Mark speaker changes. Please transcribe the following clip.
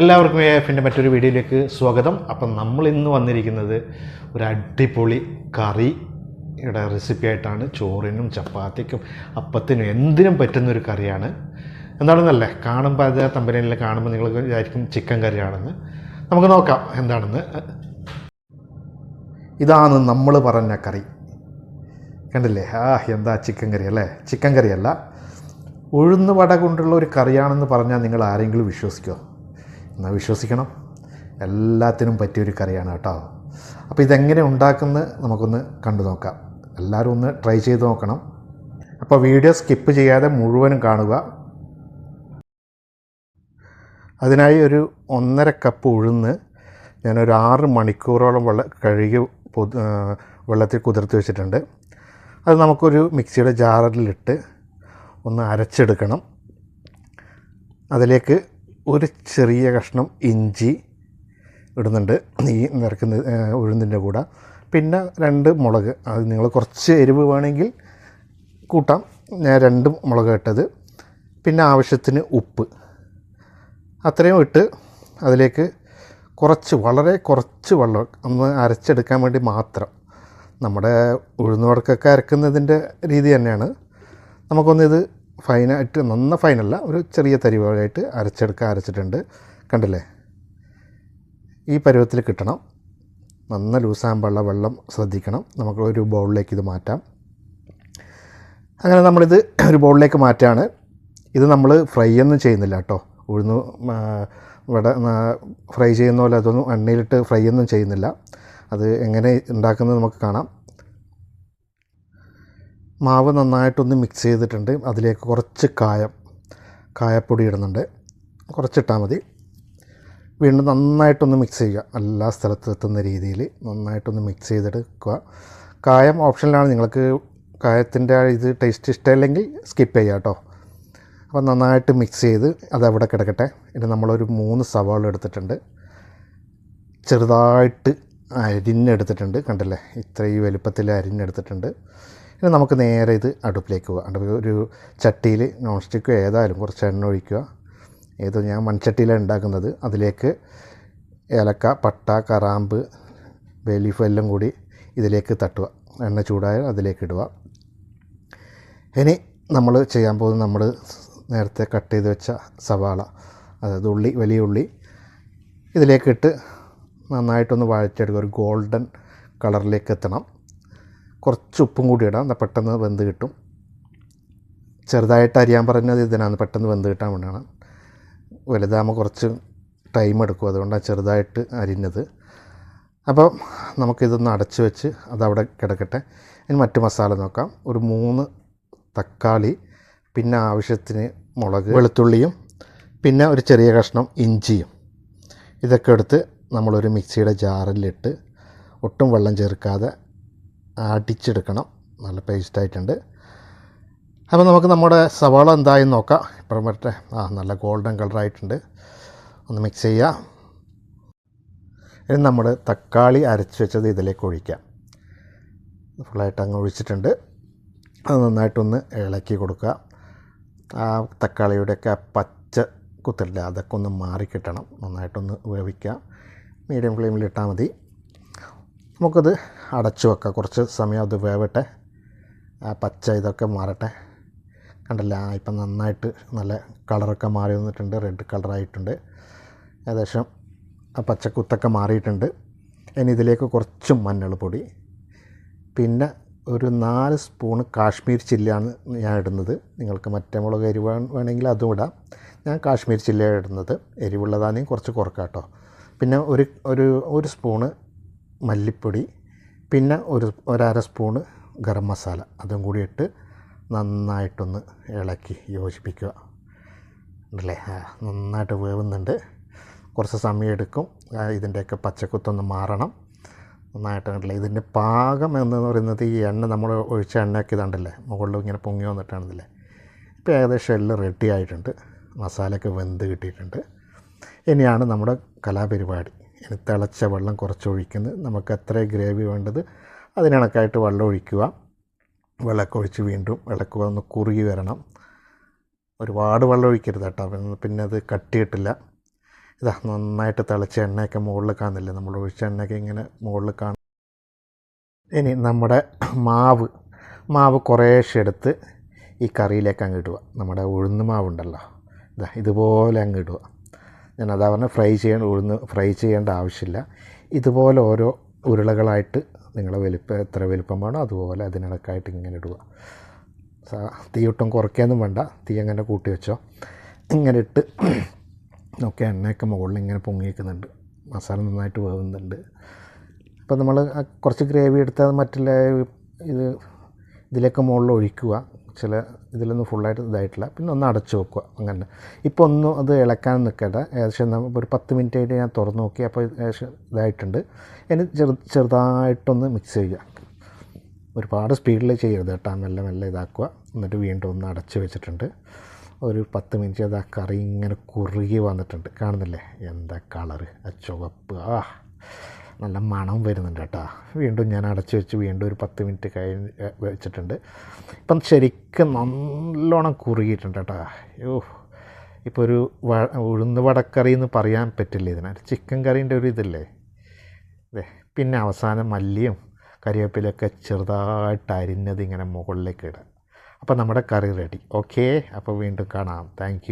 Speaker 1: എല്ലാവർക്കും എ എഫിന്റെ മറ്റൊരു വീഡിയോയിലേക്ക് സ്വാഗതം. അപ്പം നമ്മൾ ഇന്ന് വന്നിരിക്കുന്നത് ഒരു അടിപൊളി കറിയുടെ റെസിപ്പി ആയിട്ടാണ്. ചോറിനും ചപ്പാത്തിക്കും അപ്പത്തിനും എന്തിനും പറ്റുന്ന ഒരു കറിയാണ്. എന്താണെന്നല്ലേ? കാണുമ്പോൾ അത് തമ്പനയിൽ കാണുമ്പോൾ നിങ്ങൾ വിചാരിക്കും ചിക്കൻ കറിയാണെന്ന്. നമുക്ക് നോക്കാം എന്താണെന്ന്. ഇതാണ് നമ്മൾ പറഞ്ഞ കറി. കണ്ടില്ലേ? ആ എന്താ ചിക്കൻ കറി അല്ലേ? ചിക്കൻ കറിയല്ല. ഉഴുന്ന് വട കൊണ്ടുള്ള ഒരു കറിയാണെന്ന് പറഞ്ഞാൽ നിങ്ങൾ ആരെങ്കിലും വിശ്വസിക്കുമോ എന്നാൽ വിശ്വസിക്കണം. എല്ലാത്തിനും പറ്റിയൊരു കറിയാണ് കേട്ടോ. അപ്പോൾ ഇതെങ്ങനെ ഉണ്ടാക്കുന്നത് നമുക്കൊന്ന് കണ്ടു നോക്കാം. എല്ലാവരും ഒന്ന് ട്രൈ ചെയ്ത് നോക്കണം. അപ്പോൾ വീഡിയോ സ്കിപ്പ് ചെയ്യാതെ മുഴുവനും കാണുക. അതിനായി ഒരു ഒന്നര കപ്പ് ഉഴുന്ന് ഞാനൊരു ആറ് മണിക്കൂറോളം വെള്ള കഴുകി വെള്ളത്തിൽ കുതിർത്ത് വെച്ചിട്ടുണ്ട്. അത് നമുക്കൊരു മിക്സിയുടെ ജാറിലിട്ട് ഒന്ന് അരച്ചെടുക്കണം. അതിലേക്ക് ഒരു ചെറിയ കഷ്ണം ഇഞ്ചി ഇടുന്നുണ്ട്. ഈ നിറക്കുന്ന ഉഴുന്നിന്റെ കൂടെ. പിന്നെ രണ്ട് മുളക്. അത് നിങ്ങൾ കുറച്ച് എരിവ് വേണമെങ്കിൽ കൂട്ടാം. ഞാൻ രണ്ട് മുളക് ഇട്ടത്. പിന്നെ ആവശ്യത്തിന് ഉപ്പ്. അത്രയും ഇട്ട് അതിലേക്ക് കുറച്ച് വളരെ കുറച്ച് വെള്ളം ഒന്ന് അരച്ചെടുക്കാൻ വേണ്ടി മാത്രം നമ്മുടെ ഉഴുന്നുവടക്കൊക്കെ അരക്കുന്നതിന്റെ രീതി തന്നെയാണ്. നമുക്കൊന്നിത് ഫൈനായിട്ട് നന്ന ഫൈനല്ല ഒരു ചെറിയ തരിവായിട്ട് അരച്ചെടുക്കാൻ അരച്ചിട്ടുണ്ട്. കണ്ടില്ലേ? ഈ പരുവത്തിൽ കിട്ടണം. നന്ന ലൂസാകുമ്പോഴുള്ള വെള്ളം ശ്രദ്ധിക്കണം. നമുക്ക് ഒരു ബൗളിലേക്ക് ഇത് മാറ്റാം. അങ്ങനെ നമ്മളിത് ഒരു ബൗളിലേക്ക് മാറ്റാണ്. ഇത് നമ്മൾ ഫ്രൈ ഒന്നും ചെയ്യുന്നില്ല കേട്ടോ. ഉഴുന്ന് ഇവിടെ ഫ്രൈ ചെയ്യുന്ന പോലെ അതൊന്നും എണ്ണയിലിട്ട് ഫ്രൈ ഒന്നും ചെയ്യുന്നില്ല. അത് എങ്ങനെ ഉണ്ടാക്കുന്നത് നമുക്ക് കാണാം. മാവ് നന്നായിട്ടൊന്ന് മിക്സ് ചെയ്തിട്ടുണ്ട്. അതിലേക്ക് കുറച്ച് കായം കായപ്പൊടി ഇടുന്നുണ്ട്. കുറച്ചിട്ടാൽ മതി. വീണ്ടും നന്നായിട്ടൊന്ന് മിക്സ് ചെയ്യുക. എല്ലാ സ്ഥലത്തും എത്തുന്ന രീതിയിൽ നന്നായിട്ടൊന്ന് മിക്സ് ചെയ്തെടുക്കുക. കായം ഓപ്ഷനിലാണ് നിങ്ങൾക്ക് കായത്തിന്റെ ഇത് ടേസ്റ്റ് ഇഷ്ടമില്ലെങ്കിൽ സ്കിപ്പ് ചെയ്യുക കേട്ടോ അപ്പോൾ നന്നായിട്ട് മിക്സ് ചെയ്ത് അത് അവിടെ കിടക്കട്ടെ. ഇനി നമ്മളൊരു മൂന്ന് സവാള എടുത്തിട്ടുണ്ട്. ചെറുതായിട്ട് അരിഞ്ഞെടുത്തിട്ടുണ്ട്. കണ്ടില്ലേ? ഇത്രയും വലുപ്പത്തിൽ അരിഞ്ഞെടുത്തിട്ടുണ്ട്. ഇനി നമുക്ക് നേരെ ഇത് അടുപ്പിലേക്ക് പോകാം. അടുപ്പ് ഒരു ചട്ടിയിൽ നോൺ സ്റ്റിക്കോ ഏതായാലും കുറച്ച് എണ്ണ ഒഴിക്കുക. ഏതോ ഞാൻ മൺചട്ടിയിലാണ് ഉണ്ടാക്കുന്നത്. അതിലേക്ക് ഏലക്ക പട്ട കറാമ്പ് ബേലീഫ് എല്ലാം കൂടി ഇതിലേക്ക് തട്ടുക. എണ്ണ ചൂടായാൽ അതിലേക്ക് ഇടുക. ഇനി നമ്മൾ ചെയ്യാൻ പോകുന്നത് നമ്മൾ നേരത്തെ കട്ട് ചെയ്ത് വെച്ച സവാള അതായത് ഉള്ളി വലിയ ഉള്ളി ഇതിലേക്കിട്ട് നന്നായിട്ടൊന്ന് വഴച്ചെടുക്കുക ഒരു ഗോൾഡൻ കളറിലേക്ക് എത്തണം. കുറച്ച് ഉപ്പും കൂടി ഇടാം. എന്നാൽ പെട്ടെന്ന് വെന്ത് കിട്ടും. ചെറുതായിട്ട് അരിയാൻ പറഞ്ഞത് ഇതിനാണ്. പെട്ടെന്ന് വെന്ത് കിട്ടാൻ വേണ്ടിയാണ്. വലുതാകുമ്പോൾ കുറച്ച് ടൈം എടുക്കും. അതുകൊണ്ടാണ് ചെറുതായിട്ട് അരിഞ്ഞത്. അപ്പോൾ നമുക്കിതൊന്ന് അടച്ചു വെച്ച് അതവിടെ കിടക്കട്ടെ. ഇനി മറ്റ് മസാല നോക്കാം. ഒരു മൂന്ന് തക്കാളി പിന്നെ ആവശ്യത്തിന് മുളക് വെളുത്തുള്ളിയും പിന്നെ ഒരു ചെറിയ കഷ്ണം ഇഞ്ചിയും. ഇതൊക്കെ എടുത്ത് നമ്മളൊരു മിക്സിയുടെ ജാറിലിട്ട് ഒട്ടും വെള്ളം ചേർക്കാതെ അടിച്ചെടുക്കണം. നല്ല പേസ്റ്റായിട്ടുണ്ട് അപ്പോൾ നമുക്ക് നമ്മുടെ സവാള എന്തായി നോക്കാം. ഇപ്പം മറ്റേ ആ നല്ല ഗോൾഡൻ കളറായിട്ടുണ്ട് ഒന്ന് മിക്സ് ചെയ്യുക ഇനി നമ്മൾ തക്കാളി അരച്ച് വെച്ചത് ഇതിലേക്ക് ഒഴിക്കാം. ഫുള്ളായിട്ട് അങ്ങ് ഒഴിച്ചിട്ടുണ്ട്. അത് നന്നായിട്ടൊന്ന് ഇളക്കി കൊടുക്കുക. ആ തക്കാളിയുടെയൊക്കെ പച്ച കുത്തില്ല അതൊക്കെ ഒന്ന് മാറിക്കിട്ടണം. നന്നായിട്ടൊന്ന് വേവിക്കുക മീഡിയം ഫ്ലെയിമിൽ ഇട്ടാൽ മതി. നമുക്കത് അടച്ചു വെക്കാം. കുറച്ച് സമയം അത് വേവട്ടെ. ആ പച്ച ഇതൊക്കെ മാറട്ടെ. കണ്ടല്ല? ഇപ്പം നന്നായിട്ട് നല്ല കളറൊക്കെ മാറി വന്നിട്ടുണ്ട്. റെഡ് കളറായിട്ടുണ്ട് ഏകദേശം ആ പച്ചക്കുത്തൊക്കെ മാറിയിട്ടുണ്ട്. ഇനി ഇതിലേക്ക് കുറച്ച് മഞ്ഞൾപ്പൊടി. പിന്നെ ഒരു നാല് സ്പൂണ് കാശ്മീർ ചില്ലിയാണ് ഞാൻ ഇടുന്നത്. നിങ്ങൾക്ക് മറ്റേ മുളക് എരിവ് വേണമെങ്കിൽ അതും ഇടാം. ഞാൻ കാശ്മീർ ചില്ലിയാണ് ഇടുന്നത്. എരിവുള്ളതാണെങ്കിൽ കുറച്ച് കുറക്കാം കേട്ടോ. പിന്നെ ഒരു ഒരു ഒരു സ്പൂണ് മല്ലിപ്പൊടി പിന്നെ ഒരു ഒരര സ്പൂണ് ഗരം മസാല. അതും കൂടി ഇട്ട് നന്നായിട്ടൊന്ന് ഇളക്കി യോജിപ്പിക്കുക. ഉണ്ടല്ലേ? നന്നായിട്ട് വേവുന്നുണ്ട്. കുറച്ച് സമയം എടുക്കും. ഇതിന്റെയൊക്കെ പച്ചക്കുത്തൊന്ന് മാറണം. നന്നായിട്ട് കണ്ടില്ലേ ഇതിന്റെ പാകം എന്ന് പറയുന്നത് ഈ എണ്ണ നമ്മൾ ഒഴിച്ച എണ്ണയൊക്കെ ഇതാണ്ടല്ലേ? മുകളിൽ ഇങ്ങനെ പൊങ്ങി വന്നിട്ടാണല്ലേ ഇപ്പോൾ ഏകദേശം എല്ലാം റെഡി ആയിട്ടുണ്ട്. മസാലയൊക്കെ വെന്ത് കിട്ടിയിട്ടുണ്ട്. ഇനിയാണ് നമ്മുടെ കലാപരിപാടി. തിളച്ച വെള്ളം കുറച്ച് ഒഴിക്കുന്നത് നമുക്ക് എത്ര ഗ്രേവി വേണ്ടത് അതിനിണക്കായിട്ട് വെള്ളം ഒഴിക്കുക. വെള്ളമൊക്കെ ഒഴിച്ച് വീണ്ടും വിളക്ക് ഒന്ന് കുറുകി വരണം. ഒരുപാട് വെള്ളം ഒഴിക്കരുത് കേട്ടോ. പിന്നെ- അത് കട്ടിയിട്ടില്ല. ഇതാ നന്നായിട്ട് തിളച്ച എണ്ണയൊക്കെ മുകളിൽ കാണുന്നില്ലേ? നമ്മൾ ഒഴിച്ച എണ്ണയൊക്കെ ഇങ്ങനെ മുകളിൽ കാണും. ഇനി നമ്മുടെ മാവ്. മാവ് കുറേശ്ശെ എടുത്ത് ഈ കറിയിലേക്ക് അങ്ങ് ഇടുക. നമ്മുടെ ഉഴുന്ന് മാവുണ്ടല്ലോ. ഇതാ ഇതുപോലെ അങ്ങ് ഇടുക. ഞാൻ അതാ പറഞ്ഞ ഫ്രൈ ചെയ്യാൻ ഉഴുന്ന് ഫ്രൈ ചെയ്യേണ്ട ആവശ്യമില്ല. ഇതുപോലെ ഓരോ ഉരുളകളായിട്ട് നിങ്ങളെ വലിപ്പം എത്ര വലിപ്പം വേണോ അതുപോലെ അതിനിടക്കായിട്ട് ഇങ്ങനെ ഇടുക. സാ- തീ ഒട്ടും കുറയ്ക്കാനും വേണ്ട. തീ അങ്ങനെ കൂട്ടി വെച്ചോ. ഇങ്ങനെ ഇട്ട് നോക്കി എണ്ണയൊക്കെ മുകളിൽ ഇങ്ങനെ പൊങ്ങി നിൽക്കുന്നുണ്ട് മസാല നന്നായിട്ട് വേവുന്നുണ്ട്. അപ്പോൾ നമ്മൾ കുറച്ച് ഗ്രേവി എടുത്താൽ മറ്റുള്ള ഇത് ഇതിലേക്ക് മുകളിൽ ഒഴിക്കുക. ചില ഇതിലൊന്നും ഫുള്ളായിട്ട് ഇതായിട്ടില്ല. പിന്നെ ഒന്ന് അടച്ചു വെക്കുക. അങ്ങനെ. ഇപ്പോൾ ഒന്നും അത് ഇളക്കാൻ നിൽക്കട്ടെ ഏകദേശം ഒരു പത്ത് മിനിറ്റ് ആയിട്ട് ഞാൻ തുറന്നു നോക്കി. അപ്പോൾ ഏകദേശം ഇതായിട്ടുണ്ട്. ഇനി ചെറു ചെറുതായിട്ടൊന്ന് മിക്സ് ചെയ്യുക. ഒരുപാട് സ്പീഡിൽ ചെയ്യരുത് കേട്ടോ. മെല്ലെ മെല്ലെ ഇതാക്കുക. എന്നിട്ട് വീണ്ടും ഒന്ന് അടച്ചു വെച്ചിട്ടുണ്ട്. ഒരു പത്ത് മിനിറ്റ് അത് ആ കറി ഇങ്ങനെ കുറുകി വന്നിട്ടുണ്ട്. കാണുന്നില്ലേ? എന്താ കളറ് ആ ചുവപ്പ്. ആ നല്ല മണം വരുന്നുണ്ട് കേട്ടോ. വീണ്ടും ഞാൻ അടച്ച് വെച്ച് വീണ്ടും ഒരു പത്ത് മിനിറ്റ് കഴിഞ്ഞ് വെച്ചിട്ടുണ്ട്. ഇപ്പം ശരിക്കും നല്ലോണം കുറുകിയിട്ടുണ്ട് കേട്ടോ. യോ ഇപ്പോൾ ഒരു വ ഉഴുന്ന് വടക്കറി എന്ന് പറയാൻ പറ്റില്ല ഇതിന് ചിക്കൻ കറീന്റെ ഒരു ഇതല്ലേ? അതെ പിന്നെ അവസാനം മല്ലിയും കറിവേപ്പിലൊക്കെ ചെറുതായിട്ട് അരിഞ്ഞത് ഇങ്ങനെ മുകളിലേക്ക് ഇടുക അപ്പോൾ നമ്മുടെ കറി റെഡി. ഓക്കേ അപ്പോൾ വീണ്ടും കാണാം. താങ്ക്